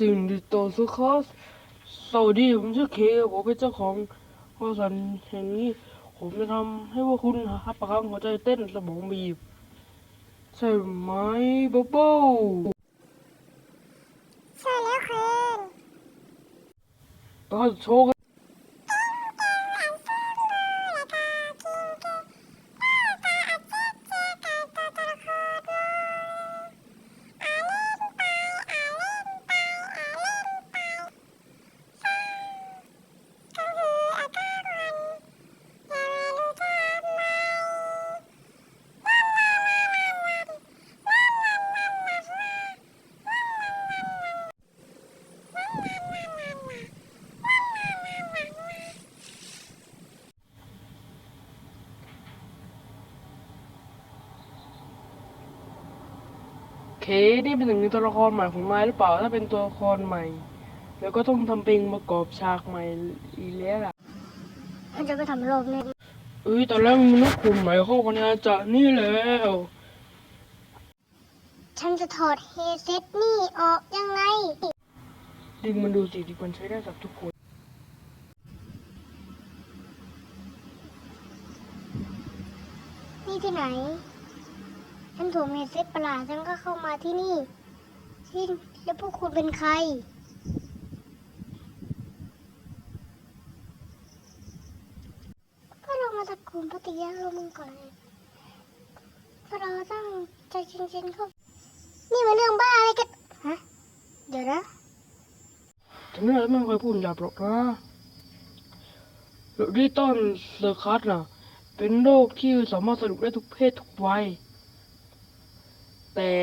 สิ่งติดต่อสคอสสวัสดีผมชื่อเคผมเป็นเจ้าของบริษัทแห่งนี้ ผมจะทำให้พวกคุณฮับประคังหัวใจเต้นสมองบีบ ใช่ไหมบ๊อบบิ้ใช่แล้วเคนก็โชว์ เคนี่เป็นหนึ่งในตัวละครใหม่ของนายหรือเปล่า ถ้าเป็นตัวละครใหม่ แล้วก็ต้องทำเพลงประกอบฉากใหม่อีกแล้วล่ะมันจะไปทำโลกเนี่ยเอ้ยตอนแรกมันนึกกลุ่มใหม่เข้ากันนะจะนี่แล้วฉันจะถอดเฮเซตนี่ออกยังไง ดึงมันดูสิดิมันใช้ได้กับทุกคน นี่ที่ไหน ฉันถูกเฮเซตประหลาดฉันก็เข้ามาที่นี่ที่แล้วพวกคุณเป็นใคร ก็เรามาตะกุมปฏิกิริยาลมณ์ก่อนเลยก็เราต้องใจเย็นๆก็นี่มันเรื่องบ้าอะไรกันฮะ เดี๋ยวนะฉันนี่ไม่เคยพูดหยาบหรอกนะโดิต้นเซอร์คัสน่ะ เป็นโรคที่สามารถสรุปได้ทุกเพศทุกวัย แต่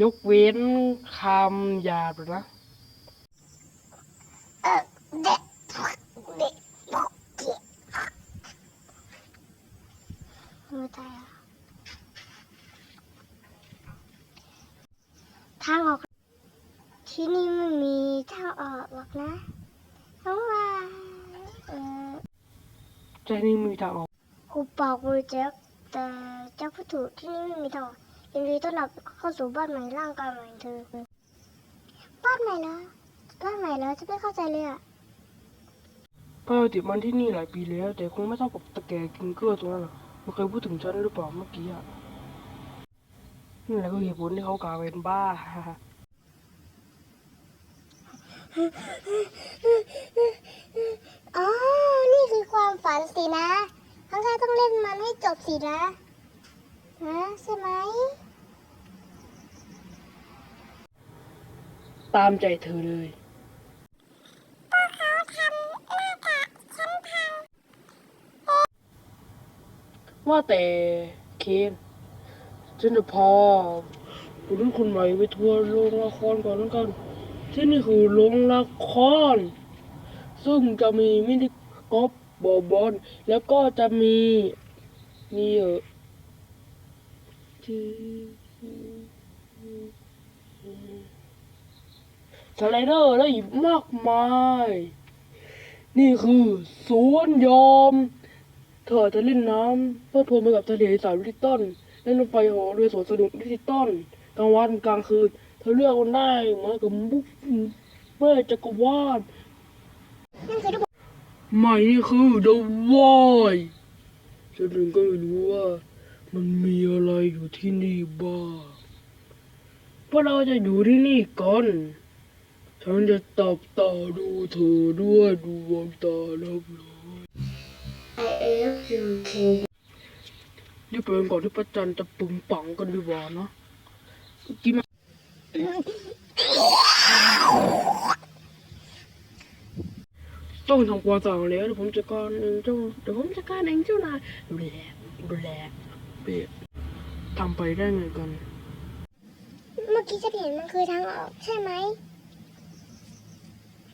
ยกเว้นคำหยาบนะเออเด็กเด็กบอกเกียมือตายแล้วทางออก ที่นี่ไม่มีทางออกหรอกนะเพราะว่าเออใจนี่มีทางออกกูบอกกูเจ๊ก แต่เจ้าผู้ถูกที่นี่ไม่มีทางออกยินดีต้อนรับเข้าสู่บ้านใหม่ร่างกายใหม่เธอ บ้านใหม่เหรอบ้านใหม่เหรอจะไม่เข้าใจเลยอะพ่อติดมันที่นี่หลายปีแล้ว แต่คงไม่เท่ากับตะแกกิงเกอร์ตรงนั้นหรอกมันเคยพูดถึงฉันหรือเปล่าเมื่อกี้อะนี่แหละก็เหตุผลที่เขากลายเป็นบ้า อ๋อ นี่คือความฝันสินะ ทั้งแค่ต้องเล่นมันให้จบสินะฮะใช่ไหม ตามใจเธอเลยว่าแต่เคนฉันจะพาคุณรุ่นคนใหม่ไปทัวร์โรงละครก่อนแล้วกัน ที่นี่คือโรงละคร ซึ่งจะมีมินิกอล์ฟ บบอลแล้วก็จะมีมีเออที่สไลเดอร์และอีกมากมาย นี่คือสวนยอม เธอจะเล่นน้ำเพลิดเพลินไปกับทะเลสายดิจิตอลเล่นรถไฟหอเรือสวนสนุกดิจิตอลกลางวันกลางคืน เธอเลือกมันได้เหมือนกับบุฟเฟ่จักรวาลนั่นคือ ใหม่นี่คือ The Void ฉันเองก็ไม่รู้ว่า มันมีอะไรอยู่ที่นี่บ้างเพราะเราจะอยู่ที่นี่ก่อนฉันจะตบตาดูเธอด้วยดวงตาลับเลยรีบไปกันก่อนที่พระจันทร์จะปึงปังกันดีกว่านะกินมา ต้องทำความสะอาดแล้วเดี๋ยวผมจะการเองเจ้าเดี๋ยวผมจะการเองเจ้านายแหลแหลเบะทำไปได้ไงกัน เมื่อกี้ฉันเห็นมันคือทางออกใช่ไหม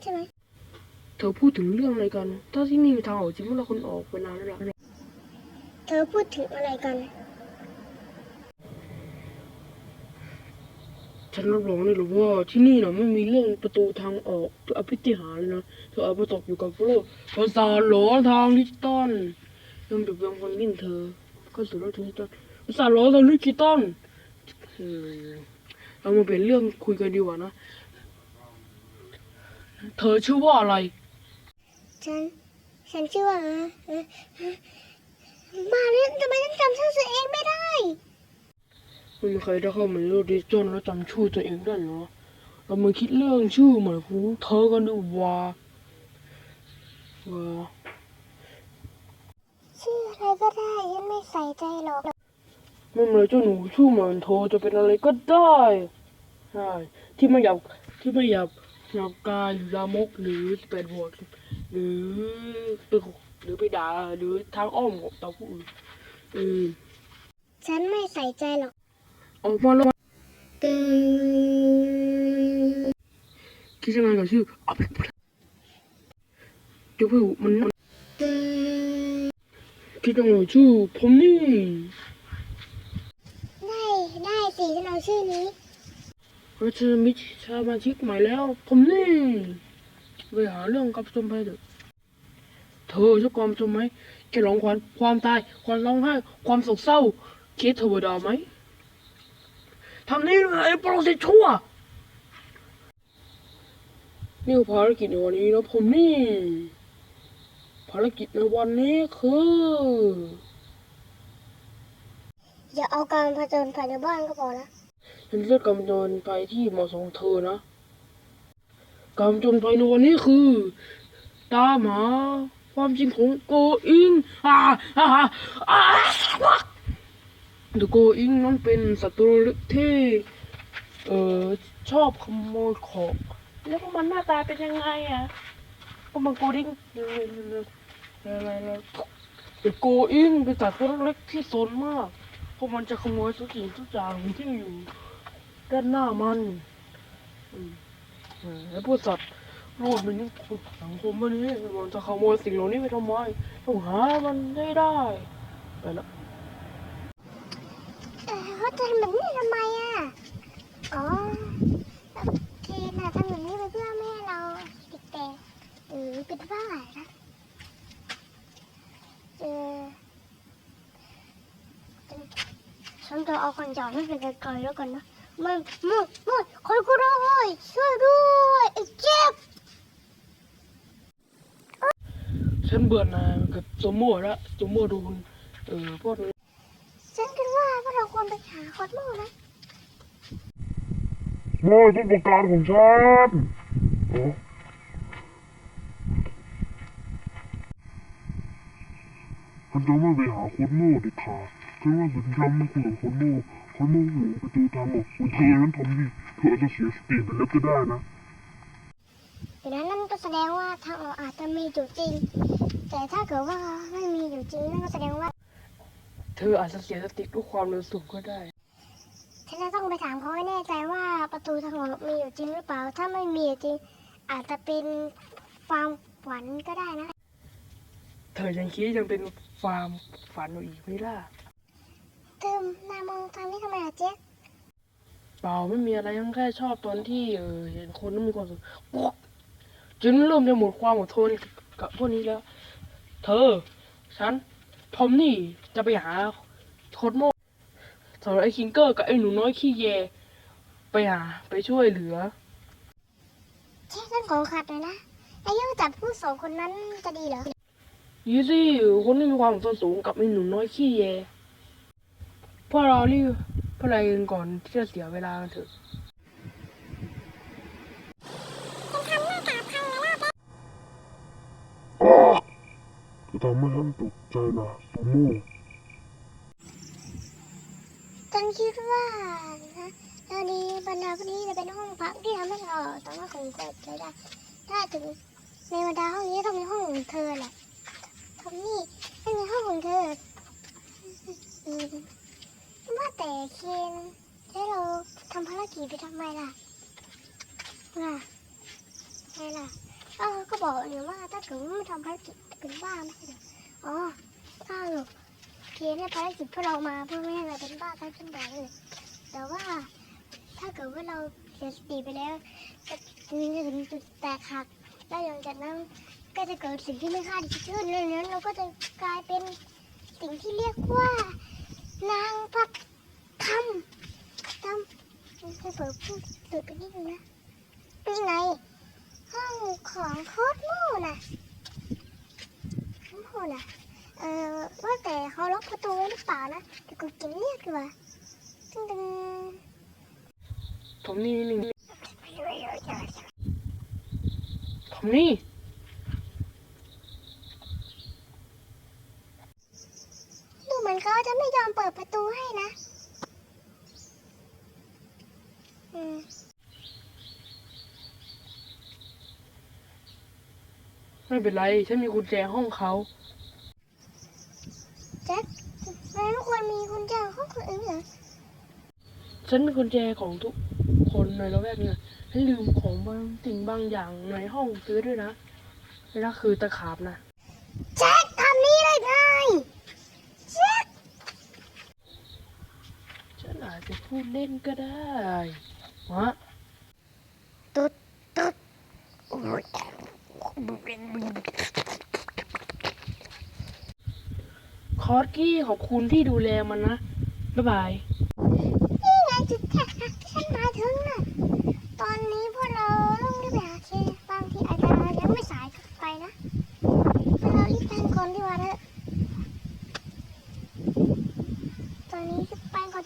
ใช่ไหมเธอพูดถึงเรื่องอะไรกัน ถ้าที่นี่มีทางออกจริงพวกเราคนออกไปนานแล้วล่ะเธอพูดถึงอะไรกัน ฉันรับรองได้เลยว่าที่นี่นะไม่มีเรื่องประตูทางออกอภิธิหารเลยนะเธอเอาไปตกอยู่กับโลกภาษาหลอนทางดิจิตอลยังเดือดยังคนยิ่งเธอ ก็สู่โลกดิจิตอลภาษาหลอนทางดิจิตอลเรามาเปลี่ยนเรื่องคุยกันดีกว่านะ เธอชื่อว่าอะไร ฉัน ฉันชื่อว่าเอ่อเอ่อมาเล่นทำไมฉันจำชื่อตัวเองไม่ได้ ไม่มีใครได้เข้ามาในโลกดิจิตอลแล้วจำชื่อตัวเองได้เหรอ เรามาคิดเรื่องชื่อเหมือนของเธอกันดีกว่าว่าชื่ออะไรก็ได้ฉันไม่ใส่ใจหรอกไม่เป็นไรเจ้าหนูชื่อเหมือนเธอจะเป็นอะไรก็ได้ใช่ที่ไม่หยาบที่ไม่หยาบหยาบกายหรือลามกหรือเป็นบวกหรือไปหรือไปด่าหรือทางอ้อมของต่อผู้อื่นอืมฉันไม่ใส่ใจหรอก ออกมาแล้วตึงคิดยังไงกับชื่ออาไปพูดเดี๋ยวพูดมันตึงคิดยังไงกับชื่อผมนี่ได้ได้สิฉันเอาชื่อนี้เราจะมีสมาชิกใหม่แล้ว ผมนี่ไปหาเรื่องกับชมไปเถอะเธอชอบความชมไหมแค่ร้องควันความตาย ความร้องไห้ ความโศกเศร้าคิดเธอบ่ดาไหม ทำนี่เลยไอ้ปรสิตชั่ว นี่คือภารกิจในวันนี้นะผมนี่ ภารกิจในวันนี้คือ อย่าเอาการผจญภายในบ้านก็พอละฉันเลือกกำจนไปที่เหมาะสมของเธอนะกำจนไปในวันนี้คือ ตามหาความจริงของโกอิงอ่าอ่าอ่า ดูโกอิงนั้นเป็นสัตว์ที่เออชอบขโมยของ แล้วพวกมันหน้าตาเป็นยังไงอะพวกมันโกอิงอะไรอะไรโกอิงเป็นสัตว์ตัวเล็กที่สนมากพวกมันจะขโมยทุกสิ่งทุกอย่างที่อยู่ด้านหน้ามันอืมอืมแล้วพวกสัตว์โลกมันนี่สังคมมันนี้มันจะขโมยสิ่งเหล่านี้ไปทำไมต้องหามันให้ได้ไปละ จะทำแบบนี้ทำไมอะ อ๋อโอเคนะทำแบบนี้ไปเพื่อไม่ให้เราติดแต่หรือเป็นบ้านะเออฉันจะเอาคนจอดไม่เป็นไกลๆแล้วกันนะม่ไม่ไม่คนกูด้วยช่วยด้วยเจ็บฉันเบื่อหน่ายกับโซโม่ละโซโม่โดนเออพวกนี้ ฉันคิดว่าพวกเรา ควรไปหาคอสโมนะไม่ต้นประการของฉันโอ้ฉันจะไม่ไปหาคนโง่เด็ดขาดฉันว่าถึงฉันไม่คุยกับคนโง่คนโง่หูประตูทางออกคุณเธอนั้นทำนี่เธออาจจะเสียสติไปแล้วก็ได้นะดังนั้นนั่นก็แสดงว่าทางออกอาจจะมีอยู่จริง แต่ถ้าเกิดว่าไม่มีอยู่จริงนั่นก็แสดงว่า เธออาจจะเสียสติด้วยความเร็วสูงก็ได้ ฉันจะต้องไปถามเขาให้แน่ใจว่าประตูทางออกมีอยู่จริงหรือเปล่า ถ้าไม่มีอยู่จริง อาจจะเป็นความฝันก็ได้นะ เธอยังคิดยังเป็นความฝันอยู่อีกไหมล่ะเติมนายมองทางนี้ทำไมล่ะเจ๊กเปล่าไม่มีอะไรยังแค่ชอบตอนที่เออเห็นคนนั้นมีความสุขปุ๊บจนเริ่มจะหมดความอดทนกับพวกนี้แล้ว เธอ ฉันทอมนี่จะไปหาโคดโม ส่วนไอ้คิงเกอร์กับไอ้หนูน้อยขี้แยไปหาไปช่วยเหลือเจ๊ฉันของขัดเลยนะนายกจับผู้สองคนนั้นจะดีเหรอยี่สิคนที่มีความอดทนสูงกับไอ้หนูน้อยขี้แยพวกเรารีบพวกเราเองก่อนที่จะเสียเวลากันเถอะอ้าจะทำให้ฉันตกใจนะโตโม่ ฉัน คิดว่านะตอนนี้บรรดาพวกนี้จะเป็นห้องพักที่ทำให้เราสามารถคงเกิดได้ ถ้าถึงในบรรดาห้องนี้ต้องมีห้องของเธอแหละทอมนี่ไม่มีห้องของเธอว่าแต่เคนให้เราทำภารกิจไปทำไมล่ะล่ะไงล่ะเออก็บอกอยู่ว่าถ้าถึงไม่ทำภารกิจเป็นบ้าไม่ใช่หรออ๋อถ้าหรอก เคนให้ภารกิจพวกเรามาเพื่อไม่ให้เราเป็นบ้าทั้งทั้งแบบเลยแต่ว่าถ้าเกิดว่าเราเสียสติไปแล้วจะถึงจุดแตกหักแล้วหลังจากนั้นก็จะเกิดสิ่งที่ไม่คาดคิดขึ้นแล้วนั้นเราก็จะกลายเป็นสิ่งที่เรียกว่า นางพักคำทำให้เปิดพูดหลุดไปนิดนึงนะนี่ไงห้องของโคตรโม่น่ะโม่น่ะ ว่าแต่เขาล็อกประตูไว้หรือเปล่านะเดี๋ยวกูกินเรียกดีกว่าตึ้งตึ้งทอมนี่นิดนึงทอมนี่ดูเหมือนเขาจะไม่ยอมเปิดประตูให้นะ อืมไม่เป็นไร ฉันมีกุญแจห้องเขา แจ็คแล้วทุกคนมีกุญแจห้องคนอื่นเหรอ ฉันมีกุญแจของทุกคนในละแวกเนี่ยฉันลืมของบางสิ่งบางอย่างในห้องซื้อด้วยนะนั่นคือตะขาบนะแจ็คทำนี่ได้ไงแจ็คฉันอาจจะพูดเล่นก็ได้วะตุ๊ดตุ๊ดคอร์กี้ขอบคุณที่ดูแลมันนะ บ๊ายบาย นี่ไงจุดแท็กที่ฉันหมายถึงน่ะ ตอนนี้พวกเราต้องรีบไปหาเคบางทีอาจจะยังไม่สายเกินไปนะพวกเรารีบไปก่อนดีกว่าเถอะตอนนี้จะไปก่อน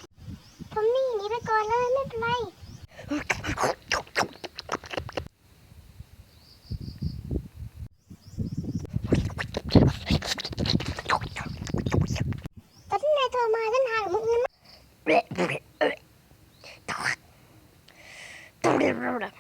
ทอมมี่หนีไปก่อนเลยไม่เป็นไร ตอนที่นายโทรมาฉันหามุกเงินมาหนีไปก็ได้ยังรู้ว่าเธอไม่อยากเออช่วยดูว่า มันอะ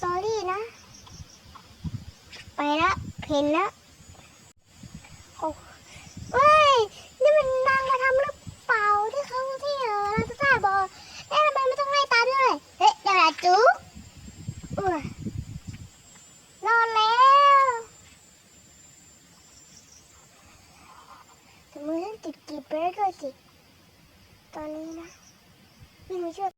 sorry นะไปล บอกเอ๊ะทำไมไม่ต้องไล่ตามด้วยเฮ้ยเดี๋ยวนะจุ๊บอุ้ยนอนแล้วแต่มือฉันติดกีบไปแล้วด้วยสิ ตอนนี้นะไม่รู้เชื่อ